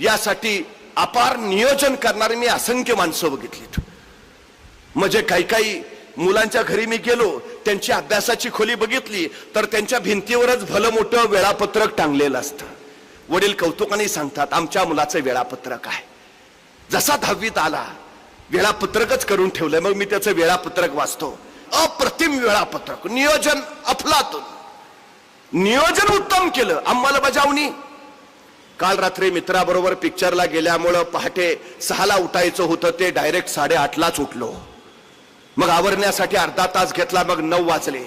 यासाठी अपार नियोजन करणारी मी असंख्य माणसं बघितलीत म्हणजे काही काही मुलांच्या घरी मी गेलो त्यांची अभ्यासाची खोली बघितली तर त्यांच्या भिंतीवरच भलं मोठं वेळापत्रक टांगलेलं असतं. वडील कौतुकाने सांगतात आमच्या मुलाचं वेळापत्रक आहे. जसा दहावीत आला वेळापत्रकच करून ठेवलंय मग मी त्याचं वेळापत्रक वाचतो. अप्रतिम वेळापत्रक नियोजन अफलातून. नियोजन उत्तम केलं. अंमलबजावणी काल रात्री मित्राबरोबर पिक्चरला गेल्यामुळं पहाटे सहाला उठायचं होतं ते डायरेक्ट साडेआठलाच उठलो. मग आवरण्यासाठी अर्धा तास घेतला मग नऊ वाजले.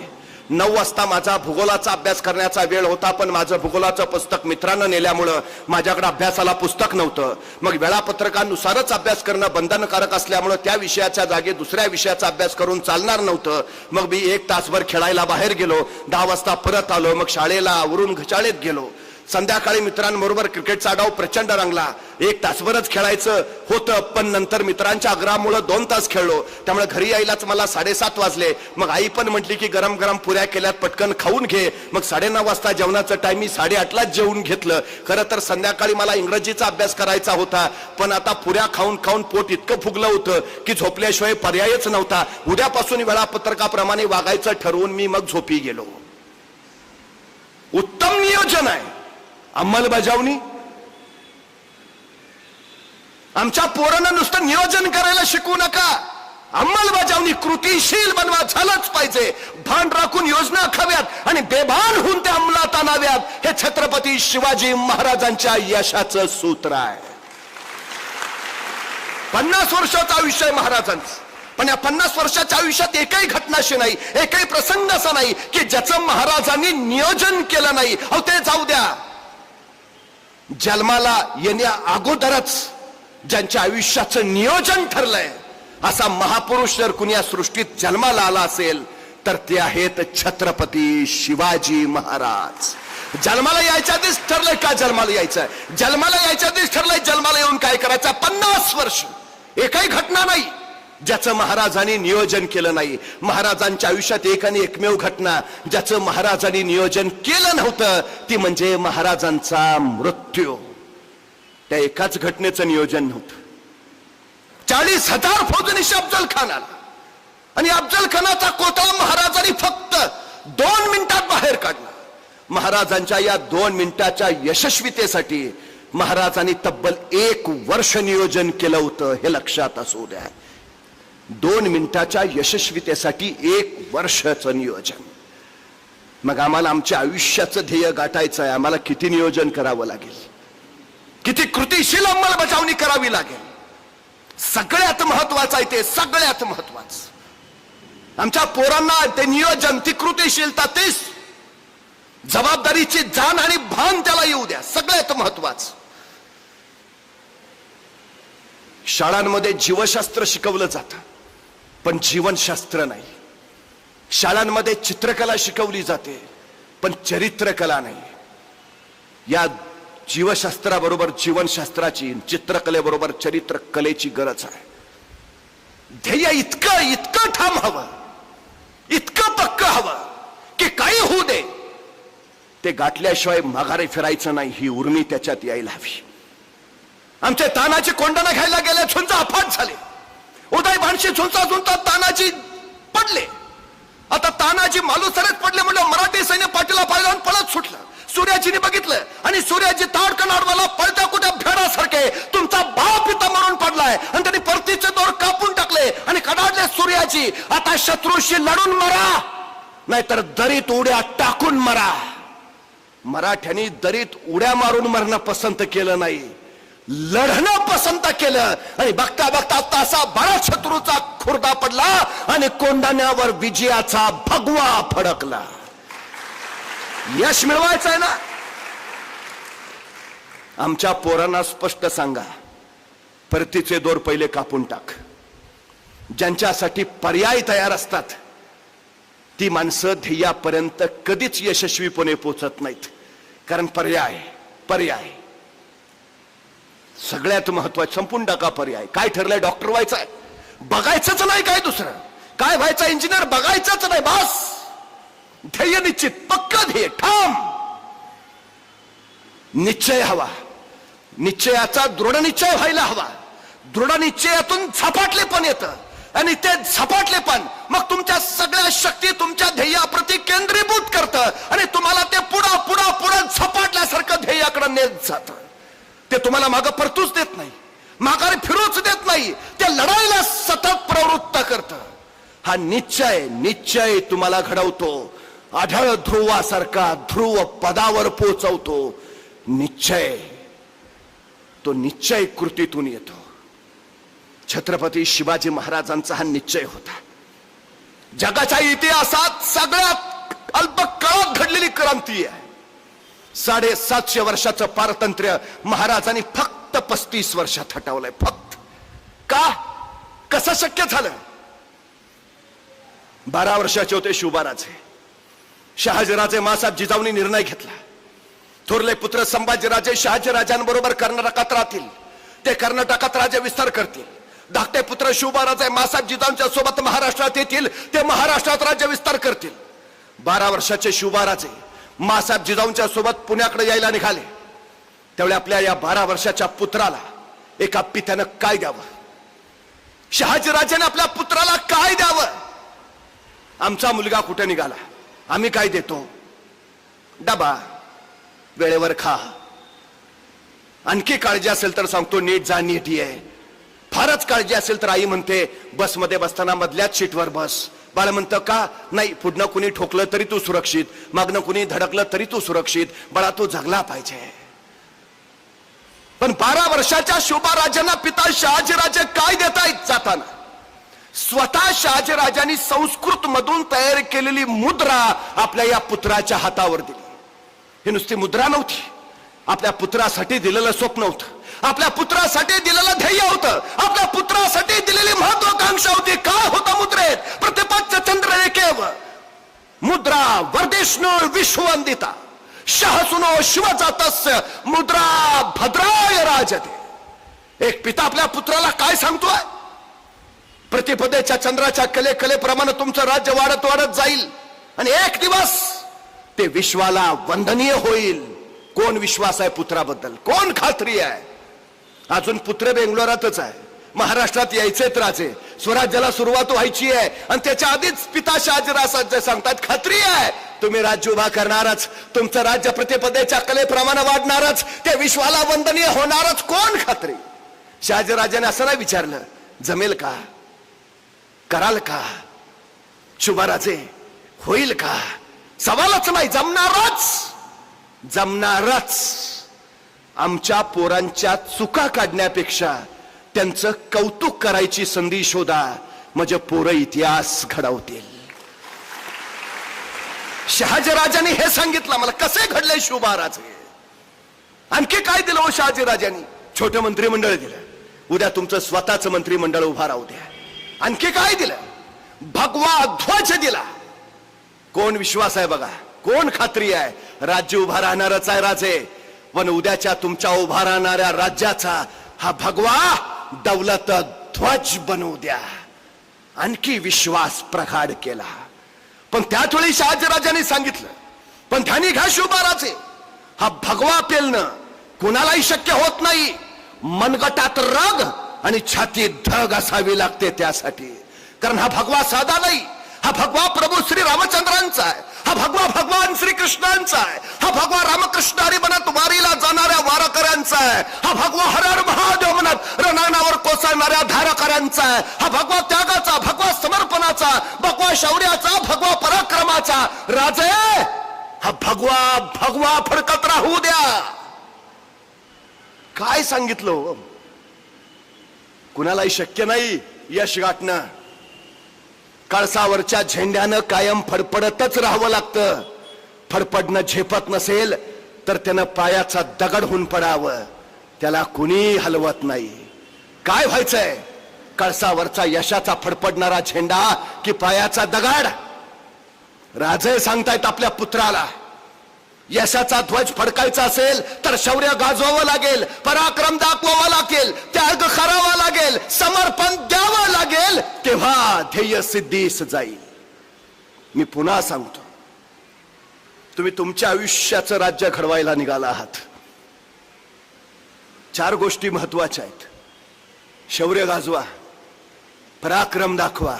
नऊ वाजता माझा भूगोलाचा अभ्यास करण्याचा वेळ होता पण माझं भूगोलाचं पुस्तक मित्रानं नेल्यामुळं माझ्याकडे अभ्यासाला पुस्तक नव्हतं. मग वेळापत्रकानुसारच अभ्यास करणं बंधनकारक असल्यामुळं त्या विषयाच्या जागी दुसऱ्या विषयाचा अभ्यास करून चालणार नव्हतं. मग मी एक तासभर खेळायला बाहेर गेलो. दहा वाजता परत आलो मग शाळेला आवरून घशाळेत गेलो. संध्याकाळी मित्रांबरोबर क्रिकेटचा डाव प्रचंड रंगला. एक तासभरच खेळायचं होतं पण नंतर मित्रांच्या आग्रहामुळे दोन तास खेळलो. त्यामुळे घरी यायलाच मला साडेसात वाजले. मग आई पण म्हटली की गरम गरम पुऱ्या केल्यात पटकन खाऊन घे. मग साडेनऊ वाजता जेवणाचं टाइम मी साडेआठलाच जेवून घेतलं. खरं तर संध्याकाळी मला इंग्रजीचा अभ्यास करायचा होता. पण आता पुऱ्या खाऊन खाऊन पोट इतकं फुगलं होतं की झोपल्याशिवाय पर्यायच नव्हता. उद्यापासून वेळापत्रकाप्रमाणे वागायचं ठरवून मी मग झोपी गेलो. उत्तम नियोजन आहे. अंमलबजावणी? आमच्या पोरांना नुसतं नियोजन करायला शिकू नका. अंमलबजावणी कृतीशील बनवा झालंच पाहिजे. भान राखून योजना आखाव्यात आणि बेभान होऊन त्या अंमलात आणाव्यात. हे छत्रपती शिवाजी महाराजांच्या यशाचं सूत्र आहे. पन्नास वर्षाचं आयुष्य आहे महाराजांचं. पण या पन्नास वर्षाच्या आयुष्यात एकही घटना अशी नाही एकही प्रसंग असा नाही की ज्याचं महाराजांनी नियोजन केलं नाही. अहो ते जाऊ द्या. जन्माला येण्या अगोदरच ज्यांच्या आयुष्याचं नियोजन ठरलंय असा महापुरुष जर कुणी या सृष्टीत जन्माला आला असेल तर ते आहेत छत्रपती शिवाजी महाराज. जन्माला यायच्या आधीच ठरलंय का जन्माला यायचं? जन्माला यायच्या आधीच ठरलंय जन्माला येऊन काय करायचं? पन्नास वर्ष. एकही घटना नाही. ज्याचं महाराजांनी नियोजन केलं नाही. महाराजांच्या आयुष्यात एक आणि एकमेव घटना ज्याचं महाराजांनी नियोजन केलं नव्हतं ती म्हणजे महाराजांचा मृत्यू. त्या एकाच घटनेचं नियोजन नव्हतं. चाळीस हजार फौजनीशी अफजल खानाला आणि अफजल खानाचा कोतळा महाराजांनी फक्त दोन मिनिटात बाहेर काढला. महाराजांच्या या दोन मिनिटाच्या यशस्वीतेसाठी महाराजांनी तब्बल एक वर्ष नियोजन केलं होतं हे लक्षात असू द्या. दोन मिनिटाच्या यशस्वीतेसाठी एक वर्षाचं नियोजन. मग आम्हाला आमच्या आयुष्याचं ध्येय गाठायचं आहे. आम्हाला किती नियोजन करावं लागेल? किती कृतीशील अंमलबजावणी करावी लागेल? सगळ्यात महत्वाचं आहे ते सगळ्यात महत्वाचं आमच्या पोरांना ते नियोजन ती कृतीशीलता तीच जबाबदारीची जाण आणि भान त्याला येऊ द्या. सगळ्यात महत्वाचं शाळांमध्ये जीवशास्त्र शिकवलं जातं. पण जीवनशास्त्र नाही. शाळांमध्ये चित्रकला शिकवली जाते पण चरित्रकला नाही. या जीवशास्त्राबरोबर जीवनशास्त्राची चित्रकलेबरोबर चरित्र कलेची गरज आहे. ध्येय इतकं इतकं ठाम हवं इतकं पक्क हवं की काही होऊ दे. ते गाठल्याशिवाय माघारे फिरायचं नाही ही उर्मी त्याच्यात यायला हवी. आमच्या तानाची कोंडाणा घ्यायला गेल्या झुंज अफाट झाले. उदय भानशी झुंचा झुंचा तानाजी पडले. आता तानाजी मालूसरच पडले म्हणजे मराठी सैन्य पाठीला पाहिलं पळत सुटलं. सूर्याजीने बघितलं आणि सूर्याजी ताडकन आडवाला पळत्या कुठ्या भेडासारखे तुमचा बाप इथं मरून पडलाय. आणि त्यांनी परतीचे दोर कापून टाकले आणि कडाडले सूर्याजी आता शत्रूशी लढून मरा. नाहीतर दरीत उड्या टाकून मरा. मराठ्यांनी दरीत उड्या मारून मरणं पसंत केलं नाही. लढणं पसंत केलं. आणि बघता बघता तासा बरा शत्रूचा खुर्दा पडला आणि कोंडाण्यावर विजयाचा भगवा फडकला. यश मिळवायचं आहे ना? आमच्या पोरांना स्पष्ट सांगा. परतीचे दोर पहिले कापून टाक. ज्यांच्यासाठी पर्याय तयार असतात ती माणसं ध्येयापर्यंत कधीच यशस्वीपणे पोचत नाहीत. कारण पर्याय पर्याय. सगळ्यात महत्वाचं संपून टाका पर्याय. काय ठरलंय? डॉक्टर व्हायचं आहे बघायचंच नाही काय दुसरं. काय व्हायचं? इंजिनियर बघायचंच नाही बस. ध्येय निश्चित पक्क ध्येय ठाम. निश्चय हवा. निश्चयाचा दृढ निश्चय व्हायला हवा. दृढ निश्चयातून झपाटलेपण येतं. आणि ते झपाटलेपण मग तुमच्या सगळ्या शक्ती तुमच्या ध्येयाप्रती केंद्रीभूत करतं. आणि तुम्हाला ते पुढं पुढं पुढं झपाटल्यासारखं ध्येयाकडे नेत जातं. ते तुम्हाला मागं परतूच देत नाही. माघारी फिरूच देत नाही. ते लढाईला सतत प्रवृत्त करतं. हा निश्चय निश्चय तुम्हाला घडवतो. आढळ ध्रुवासारखा ध्रुव पदावर पोचवतो. निश्चय. तो निश्चय कृतीतून येतो. छत्रपती शिवाजी महाराजांचा हा निश्चय होता. जगाच्या इतिहासात सगळ्यात अल्प काळात घडलेली क्रांती आहे. साडेसातशे वर्षाचं पारतंत्र्य महाराजांनी फक्त पस्तीस वर्षात हटवलंय. फक्त. का? कसं शक्य झालं? बारा वर्षाचे होते शिवबाराचे शहाजीराजे मासाब जिजाऊनी निर्णय घेतला. थोरले पुत्र संभाजीराजे शहाजीराजांबरोबर कर्नाटकात राहतील. ते कर्नाटकात राज्य विस्तार करतील. धाकटे पुत्र शिवबाराजे मासाब जिजाऊंच्या सोबत महाराष्ट्रात येतील. ते महाराष्ट्रात राज्य विस्तार करतील. बारा वर्षाचे शिवबाराजे मासाहेब जिजाऊंच्या सोबत पुण्याकडे यायला निघाले. त्यावेळी आपल्या या बारा वर्षाच्या पुत्राला एका पित्यानं काय द्यावं? शहाजीराजाने आपल्या पुत्राला काय द्यावं? आमचा मुलगा कुठे निघाला? आम्ही काय देतो? डबा वेळेवर खा. आणखी काळजी असेल तर सांगतो नीट जा नीट ये. फारच काळजी असेल तर आई म्हणते बसमध्ये बसताना मधल्याच सीटवर बस. बाळ म्हणतं का? नाही पुढनं कुणी ठोकलं तरी तू सुरक्षित. मागनं कुणी धडकलं तरी तू सुरक्षित. बाळा तू जगला पाहिजे. पण बारा वर्षाच्या शोभाराजांना पिता शहाजीराजे काय देतायत जाताना? स्वतः शहाजीराजांनी संस्कृत मधून तयार केलेली मुद्रा आपल्या या पुत्राच्या हातावर दिली. ही नुसती मुद्रा नव्हती. आपल्या पुत्रासाठी दिलेलं स्वप्न होतं. आपल्या पुत्रासाठी दिलेलं ध्येय होतं. आपल्या पुत्रासाठी दिलेली महत्वाकांक्षा होती. काय होता मुद्रेत? प्रतिपाच्य चंद्ररेखेव मुद्रा वर्देष्णू विश्ववंदिता. शहसुनो शिवजातस्य मुद्रा भद्राय राजते. एक पिता आपल्या पुत्राला काय सांगतोय? प्रतिपदेच्या चंद्राच्या कले कलेप्रमाणे तुमचं राज्य वाढत वाढत जाईल. आणि एक दिवस ते विश्वाला वंदनीय होईल. कोण विश्वास आहे पुत्राबद्दल? कोण खात्री आहे? अजून पुत्र बेंगलोरातच आहे. महाराष्ट्रात यायचेत राजे स्वराज्याला सुरुवात व्हायची आहे. आणि त्याच्या आधीच पिता शहाजीराजे सांगतात खात्री आहे. तुम्ही राज्य उभा करणारच. तुमचं राज्य प्रतिपदेच्या कलेप्रमाणे वाढणारच. ते विश्वाला वंदनीय होणारच. कोण खात्री? शहाजीराजाने असं नाही विचारलं. जमेल का? कराल का? शुभाराजे होईल का? सवालच नाही. जमणारच. जमणारच. आमच्या पोरांच्या चुका काढण्यापेक्षा त्यांचं कौतुक करायची संधी शोधा. म्हणजे पोरं इतिहास घडवतील. शहाजीराजांनी हे सांगितलं मला कसे घडले शुभाराज? आणखी काय दिलं हो शहाजीराजांनी? छोटं मंत्रिमंडळ दिलं. उद्या तुमचं स्वतःचं मंत्रिमंडळ उभा राहू द्या. आणखी काय दिलं? भगवा ध्वज दिला. कोण विश्वास आहे बघा? कोण खात्री आहे? राज्य उभा राहणारच आहे राजे. पण उद्याच्या तुमच्या उभा राहणाऱ्या राज्याचा हा भगवा दौलत ध्वज बनवू द्या. आणखी विश्वास प्रगाढ केला. पण त्याच वेळी शहाजीराजांनी सांगितलं. पण त्यांनी घ्या शिवबाराचे हा भगवा पेलणं कुणालाही शक्य होत नाही. मनगटात रग आणि छाती धग असावी लागते त्यासाठी. कारण हा भगवा साधा नाही. हा भगवा प्रभू श्री रामचंद्रांचा आहे. हा भगवा भगवान श्रीकृष्णांचा आहे. हा भगवा रामकृष्ण हरी म्हणत वारीला जाणाऱ्या वारकऱ्यांचा आहे. हा भगवा हर महादेव म्हणत रणांगणावर कोसळणाऱ्या धारकऱ्यांचा आहे. हा भगवा त्यागाचा भगवा समर्पणाचा भगवा शौर्याचा भगवा पराक्रमाचा. राजे हा भगवा भगवा फडकत राहू द्या. काय सांगितलं हो? कुणालाही शक्य नाही यश गाठणं. कळसावरच्या झेंड्यानं कायम फडफडतच राहावं लागतं. फडफडणं झेपत नसेल तर त्यानं पायाचा दगड होऊन पडावं. त्याला कुणी हलवत नाही. काय व्हायचंय? कळसावरचा यशाचा फडफडणारा झेंडा की पायाचा दगड? राजे सांगतायत आपल्या पुत्राला. यशाचा ध्वज फडकायचा असेल तर शौर्य गाजवावं लागेल पराक्रम दाखवावा लागेल त्याग करावा लागेल समर्पण द्यावं लागेल तेव्हा ध्येय सिद्धीस जाईल. मी पुन्हा सांगतो तुम्ही तुमच्या आयुष्याचं राज्य घडवायला निघाला आहात. चार गोष्टी महत्त्वाच्या आहेत. शौर्य गाजवा पराक्रम दाखवा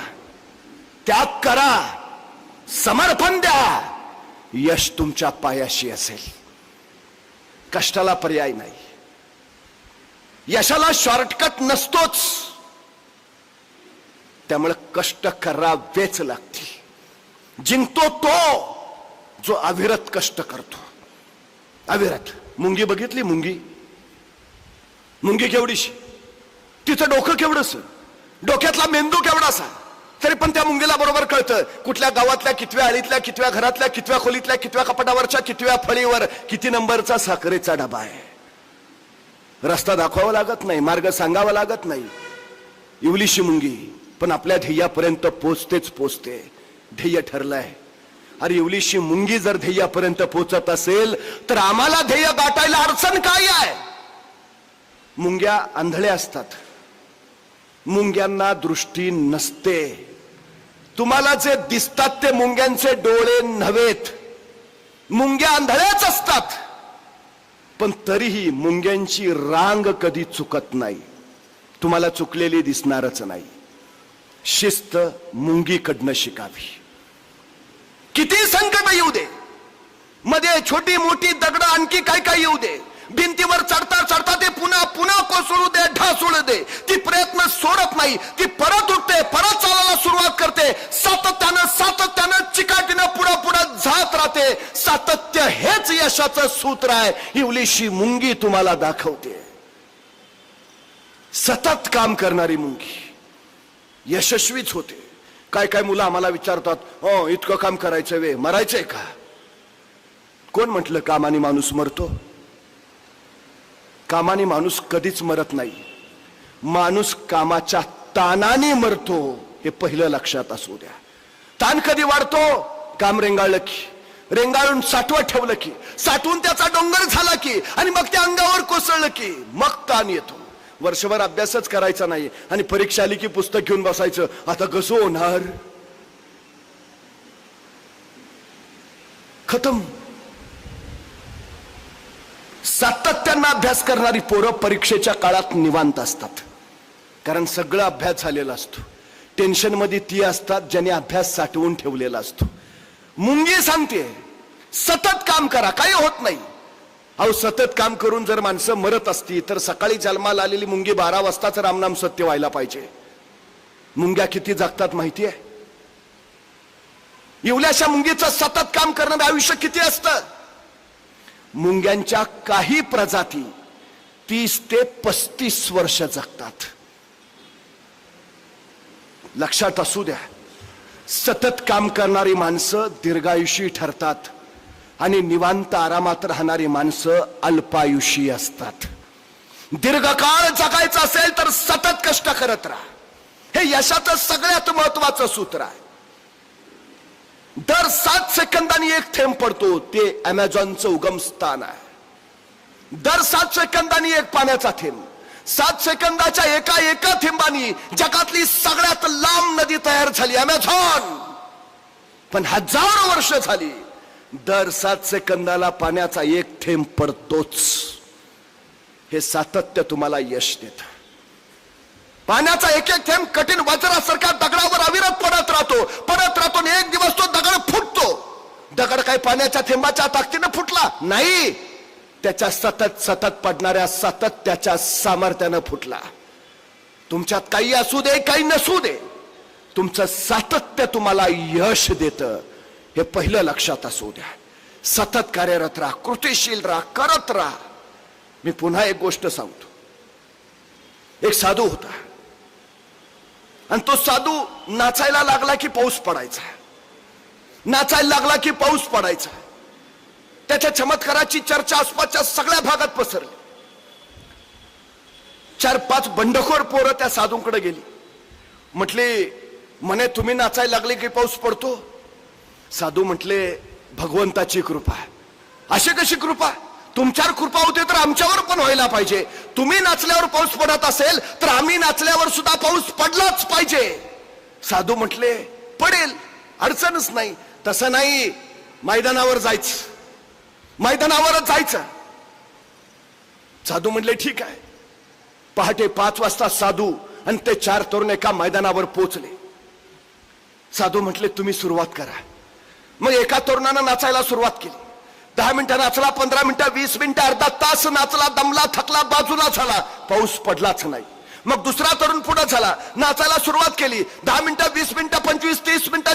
त्याग करा समर्पण द्या. यश तुमच्या पायाशी असेल. कष्टाला पर्याय नाही. यशाला शॉर्टकट नसतोच. त्यामुळे कष्ट करावेच लागतील. जिंकतो तो जो अविरत कष्ट करतो. अविरत. मुंगी बघितली मुंगी? मुंगी केवढीशी? तिचं डोकं केवढस? डोक्यातला मेंदू केवढासा? तरी पण त्या मुंगीला बरोबर कळतं. कुठल्या गावातल्या कितव्या आळीतल्या कितव्या घरातल्या कितव्या खोलीतल्या कितव्या कपाटावरच्या कितव्या फळीवर किती नंबरचा साखरेचा डबा आहे? रस्ता दाखवावा लागत नाही मार्ग सांगावा लागत नाही. इवलीशी मुंगी पण आपल्या ध्येयापर्यंत पोचतेच पोचते. ध्येय ठरलंय. अरे इवलीशी मुंगी जर ध्येयापर्यंत पोचत असेल तर आम्हाला ध्येय गाठायला अडचण काय आहे? मुंग्या आंधळ्या असतात. मुंग्यांना दृष्टी नसते. तुम्हाला जे दिसतात ते मुंग्यांचे डोळे नव्हेत. मुंग्या आंधळ्याच असतात. पण तरीही मुंग्यांची रांग कधी चुकत नाही. तुम्हाला चुकलेली दिसणारच नाही. शिस्त मुंगीकडनं शिकावी. किती संकट येऊ दे. मध्ये छोटी मोठी दगड आणखी काय काय येऊ दे. भिंतीवर चढता चढता ते पुन्हा पुन्हा कोसळू दे ढासळू दे. ती प्रयत्न सोडत नाही. ती परत उठते परत करते. सातत्यानं सातत्यानं चिकाटीनं पुढं पुढं जात राहते. सातत्य हेच यशाचं सूत्र आहे. इवलीशी मुंगी तुम्हाला दाखवते. सतत काम करणारी मुंगी यशस्वीच होते. काय काय मुलं आम्हाला विचारतात हो इतकं काम करायचं वे मरायचंय का? कोण म्हटलं कामाने माणूस मरतो? कामाने माणूस कधीच मरत नाही. माणूस कामाच्या तानाने मरतो. हे पहिलं लक्षात असू द्या. ताण कधी वाढतो? काम रेंगाळलं की. रेंगाळून साठवत ठेवलं की. साठवून त्याचा डोंगर झाला की. आणि मग त्या अंगावर कोसळलं की. मग ताण येतो. वर्षभर अभ्यासच करायचा नाही. आणि परीक्षा आली की पुस्तक घेऊन बसायचं. आता कसं होणार? खतम. सातत्यानं अभ्यास करणारी पोरं परीक्षेच्या काळात निवांत असतात. कारण सगळा अभ्यास झालेला असतो. टेन्शनमध्ये ती असतात ज्याने अभ्यास साठवून ठेवलेला असतो. मुंगी सांगते सतत काम करा काही होत नाही. अहो सतत काम करून जर माणसं मरत असती तर सकाळी जन्माला आलेली मुंगी बारा वाजताच रामनाम सत्य व्हायला पाहिजे. मुंग्या किती जगतात माहिती आहे एवढ्याशा मुंगीचं सतत काम करणारं आयुष्य किती असतं? मुंग्यांच्या काही प्रजाती तीस ते पस्तीस वर्ष जगतात. लक्षात असू द्या. सतत काम करणारी माणसं दीर्घायुषी ठरतात आणि निवांत आरामात राहणारी माणसं अल्पायुषी असतात. दीर्घकाळ जगायचं असेल तर सतत कष्ट करत राहा. हे यशाचं सगळ्यात महत्वाचं सूत्र आहे. दर सात सेकंदांनी एक थेंब पडतो ते अमेझॉनचं उगम स्थान आहे. दर सात सेकंदांनी एक पाण्याचा थेंब. सात सेकंदाच्या एका एका थेंबानी जगातली सगळ्यात लांब नदी तयार झाली अमेझॉन. पण हजारो वर्ष झाली दर सात सेकंदाला पाण्याचा एक थेंब पडतोच. हे सातत्य तुम्हाला यश देत. पाण्याचा एक एक थेंब कठीण वज्रासारख्या दगडावर अविरत पडत राहतो. पडत राहतो आणि एक दिवस तो दगड फुटतो. दगड काय पाण्याच्या थेंबाच्या ताकदीनं फुटला? नाही. त्याच्या सतत सतत पडणाऱ्या सतत त्याच्या सामर्थ्यानं फुटला. तुमच्यात काही असू दे काही नसू दे. तुमचं सातत्य तुम्हाला यश देत. हे पहिलं लक्षात असू द्या. सतत कार्यरत राहा कृतिशील राहा करत राहा. मी पुन्हा एक गोष्ट सांगतो. एक साधू होता. आणि तो साधू नाचायला लागला की पाऊस पडायचा. नाचायला लागला की पाऊस पडायचा. त्याच्या चमत्काराची चर्चा आसपासच्या सगळ्या भागात पसरली. चार पाच बंडखोर पोरं त्या साधूंकडे गेली. म्हटले म्हणे तुम्ही नाचायला लागले की पाऊस पडतो? साधू म्हटले भगवंताची कृपा अशी कशी कृपा? तुमच्यावर कृपा होते तर आमच्यावर पण व्हायला पाहिजे. तुम्ही नाचल्यावर पाऊस पडत असेल तर आम्ही नाचल्यावर सुद्धा पाऊस पडलाच पाहिजे. साधू म्हटले पडेल अडचणच नाही. तसं नाही मैदानावर जायचं. मैदानावरच जायचं. साधू म्हटले ठीक आहे. पहाटे पाच वाजता साधू आणि ते चार तरुण एका मैदानावर पोचले साधू म्हटले तुम्ही सुरुवात करा. मग एका तरुणानं नाचायला सुरुवात केली. दहा मिनिटं नाचला पंधरा मिनिटं वीस मिनिटं अर्धा तास नाचला दमला थकला बाजूला झाला. पाऊस पडलाच नाही. मग दुसरा तरुण पुढे झाला. नाचायला सुरुवात केली. दहा मिनिटं वीस मिनिटं पंचवीस तीस मिनिटं